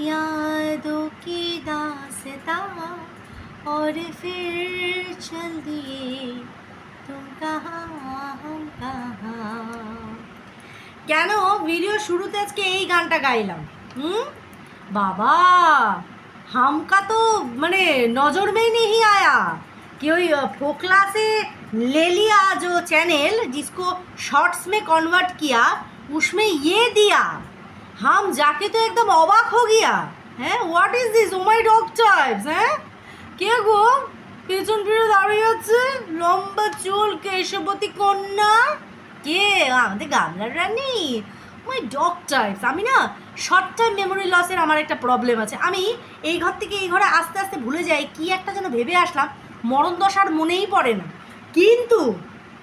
यादों की दासता और फिर चल दिए तुम कहाँ हम कहाँ কেন ভিডিও শুরুতে আজকে এই গানটা গাইলাম হুম বাবা हमका तो मैंने नजर में ही नहीं आया कि वही फोकला से ले लिया जो चैनल जिसको शॉर्ट्स में कन्वर्ट किया उसमें ये दिया হাম যাকে তো একদম অবাক হো গিয়া। হ্যাঁ what is this oh my dog types হ্যাঁ? কে গো? পেছন ফিরে দাঁড়িয়ে আছে? লম্বা চুল, কেশবতী কন্যা? কে? আমাদের গামলার রানী। মাই ডগ টাইপস আমি না শর্ট টাইম মেমোরি লসের আমার একটা প্রবলেম আছে। আমি এই ঘর থেকে এই ঘরে আস্তে আস্তে ভুলে যাই, কি একটা যেন ভেবে আসলাম, মরণ দশার মনেই পড়ে না। কিন্তু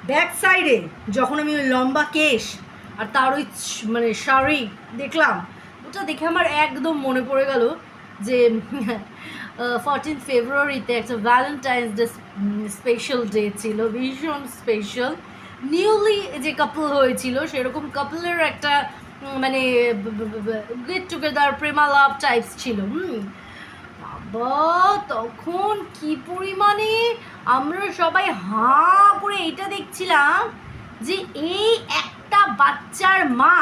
ব্যাক সাইডে যখন আমি ওই লম্বা কেশ আর তার ওই মানে শাড়ি দেখলাম, ওটা দেখে আমার একদম মনে পড়ে গেল যে ফর্টিন ফেব্রুয়ারিতে একটা ভ্যালেন্টাইন্স ডে স্পেশাল ডে ছিল, ভীষণ স্পেশাল নিউলি যে কাপল হয়েছিল, সেরকম কাপলের একটা মানে গেট টুগেদার প্রেমালাভ টাইপস ছিল, হুম। তখন কি পরিমাণে আমরা সবাই হাঁ করে এটা দেখছিলাম যে এই একটা বাচ্চার মা,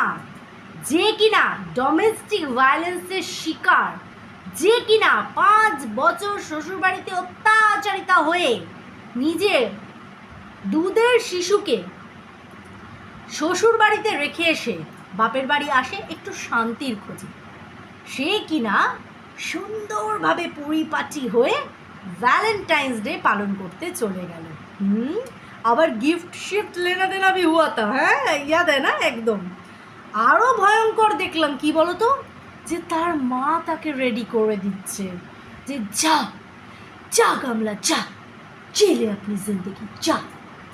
যে কিনা ডোমেস্টিক ভায়োলেন্সের শিকার, যে কিনা পাঁচ বছর শ্বশুরবাড়িতে অত্যাচারিতা হয়ে নিজের দুধের শিশুকে শ্বশুর বাড়িতে রেখে এসে বাপের বাড়ি আসে একটু শান্তির খোঁজে। সে কিনা সুন্দরভাবে পরিপাটি হয়ে ভ্যালেন্টাইন্স ডে পালন করতে চলে গেল। হুম? আবার গিফট শিফট লেনা দেনা ভি হুয়া? হ্যাঁ ইয়াদ না? একদম। আরও ভয়ঙ্কর দেখলাম, কি বলতো? যে তার মা তাকে রেডি করে দিচ্ছে। যে যা যা গামলা, যা। চেলে আপনি জিন্দগি, যা।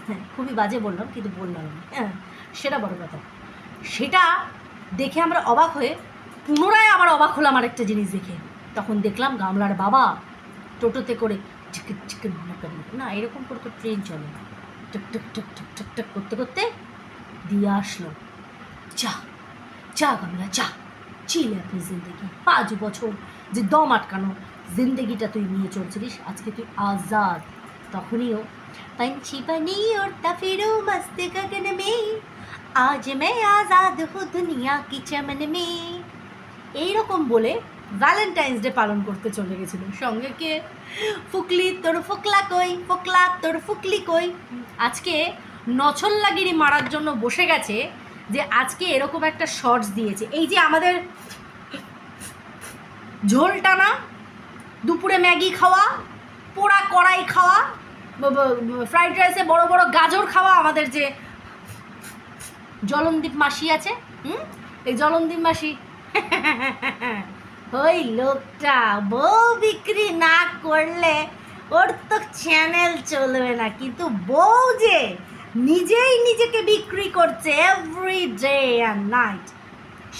হ্যাঁ খুবই বাজে বললাম, কিন্তু বললাম হ্যাঁ। সেটা বড় কথা। সেটা দেখে আমরা অবাক হয়ে পুনরায় আবার অবাক হলাম আরেকটা জিনিস দেখে। তখন দেখলাম গামলার বাবা টোটোতে করে চিকেন চিকেন না, এরকম করে তো ট্রেন চলে। না টুক টুক টুক টুক টুক টুক করতে করতে দিয়ে আসলো যা যা গামলা যা চিলে আপনি জিন্দগি পাঁচ বছর যে দম আটকানো জিন্দগিটা তুই নিয়ে চলছিলিস আজকে তুই আজাদ তখনইও पंछी बनी उड़ता फिरूं मस्त गगन में आज मैं आजाद हूँ दुनिया की चमन में এইরকম বলে ভ্যালেন্টাইন্স ডে পালন করতে চলে গেছিল। সঙ্গে কে? ফুকলি, তোর ফুকলা কই? ফুকলা, তোর ফুকলি কই? আজকে নছল্লাগিরি মারার জন্য বসে গেছে যে আজকে এরকম একটা শর্টস দিয়েছে। এই যে আমাদের ঝোল টানা দুপুরে ম্যাগি খাওয়া, পোড়া কড়াই খাওয়া ফ্রাইড রাইসে বড় বড় গাজর খাওয়া আমাদের যে জলনদীপ মাসি আছে, হুম? এই জলনদীপ মাসি ওই লোকটা বউ বিক্রি না করলে ওর তো চ্যানেল চলবে না। কিন্তু বউ যে নিজেই নিজেকে বিক্রি করছে এভরি ডে অ্যান্ড নাইট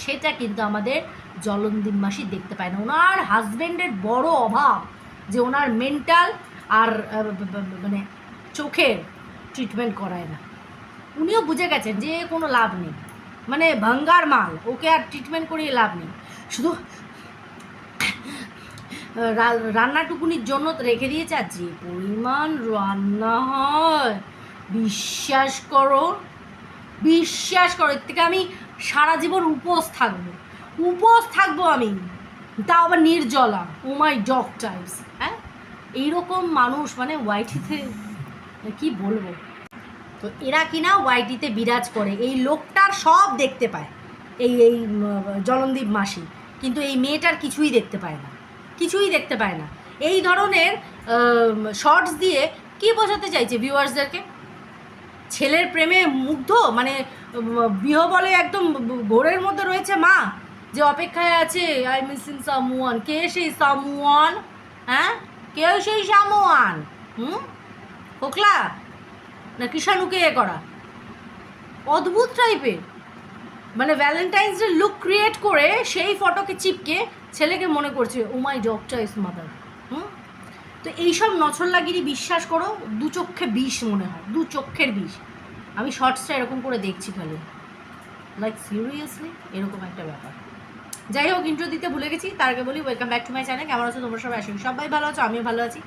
সেটা কিন্তু আমাদের জলনদীপ মাসি দেখতে পায় না। ওনার হাজবেন্ডের বড় অভাব যে ওনার মেন্টাল আর মানে চোখের ট্রিটমেন্ট করায় না। উনিও বুঝে গেছেন যে কোনো লাভ নেই। মানে ভাঙ্গার মাল, ওকে আর ট্রিটমেন্ট করিয়ে লাভ নেই। শুধু রান্নাটুকুনির জন্য রেখে দিয়েছে, আর যে পরিমাণ রান্না হয়, বিশ্বাস করো বিশ্বাস করো, এর থেকে আমি সারা জীবন উপোস থাকব। উপোস থাকব আমি, তাও আবার নির্জলা ও মাই ডগ টাইপস হ্যাঁ? এইরকম মানুষ মানে ওয়াইটিতে, কি বলব? তো এরা কিনা ওয়াইটিতে বিরাজ করে, এই লোকটার সব দেখতে পায়, এই এই জলনদীপ মাসি, কিন্তু এই মেয়েটার কিছুই দেখতে পায় না। কিছুই দেখতে পায় না। এই ধরনের শর্টস দিয়ে কি বোঝাতে চাইছে ভিউয়ার্সদেরকে ছেলের প্রেমে মুগ্ধ? মানে বলে একদম ঘোরের মধ্যে রয়েছে মা, যে অপেক্ষায় আছে আই মিসিং সামওয়ান কে সেই সামওয়ান হ্যাঁ? কেউ সেই সামওয়ান হুম? হোকলা না কিষাণুকে এ করা? অদ্ভুত টাইপের মানে ভ্যালেন্টাইন্স ডে লুক ক্রিয়েট করে সেই ফটোকে চিপকে ছেলেকে মনে করছে ও মাই ডগটা ইস মাদার হুম? তো এইসব নছল্লাগিরি বিশ্বাস করো, দু চক্ষে বিষ মনে হয়, দু চক্ষের বিষ। আমি শর্টসটা এরকম করে দেখছি খালি। লাইক সিরিয়াসলি এরকম একটা ব্যাপার। যাই হোক ইন্ট্রো দিতে ভুলে গেছি, তার আগে বলি welcome back to my channel কেমন আছো? তোমরা সবাই? আসুন সবাই ভালো আছো, আমিও ভালো আছি।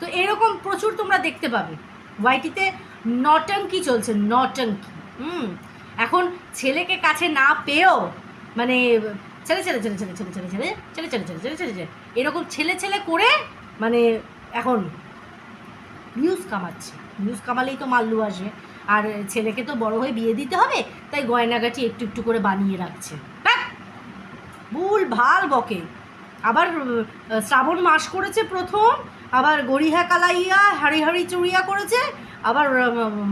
তো এরকম প্রচুর তোমরা দেখতে পাবে। ওয়াইটিতে নটঙ্কি চলছে, নটঙ্কি। হুম? এখন ছেলেকে কাছে না পেয়েও মানে ছেলে ছেলে ছেলে ছেলে ছেলে ছেলে ছেলে ছেলে ছেলে ছেলে ছেলে ছেলে ছেলে এরকম ছেলে ছেলে করে মানে এখন নিউজ কামাচ্ছে নিউজ কামালেই তো মাল্লু আসে আর ছেলেকে তো বড় হয়ে বিয়ে দিতে হবে তাই গয়নাগাটি একটু একটু করে বানিয়ে রাখছে ভুল ভালো বকে আবার শ্রাবণ মাস করেছে প্রথম আবার গড়িহা কালাইয়া হাড়ি হাড়ি চুড়িয়া করেছে আবার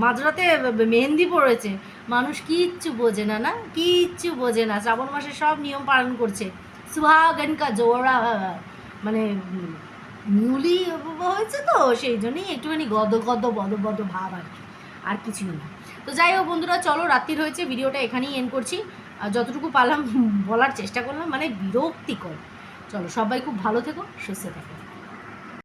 মাঝরাতে মেহেন্দি পড়েছে। মানুষ কিচ্ছু বোঝে না না? কিচ্ছু বোঝে না। শ্রাবণ মাসে সব নিয়ম পালন করছে। সুহাগন কা জোড়া মানে নিউলি হয়েছে তো, সেই জন্যই একটুখানি গদ গদ বদ বদ ভাব আর কি। আর কিছুই না। তো যাই হোক বন্ধুরা, চলো, রাত্রির হয়েছে, ভিডিওটা এখানেই এন্ড করছি। আর যতটুকু পারলাম বলার চেষ্টা করলাম মানে বিরক্তিকর। চলো, সবাই খুব ভালো থেকো, সুস্থ থেকো।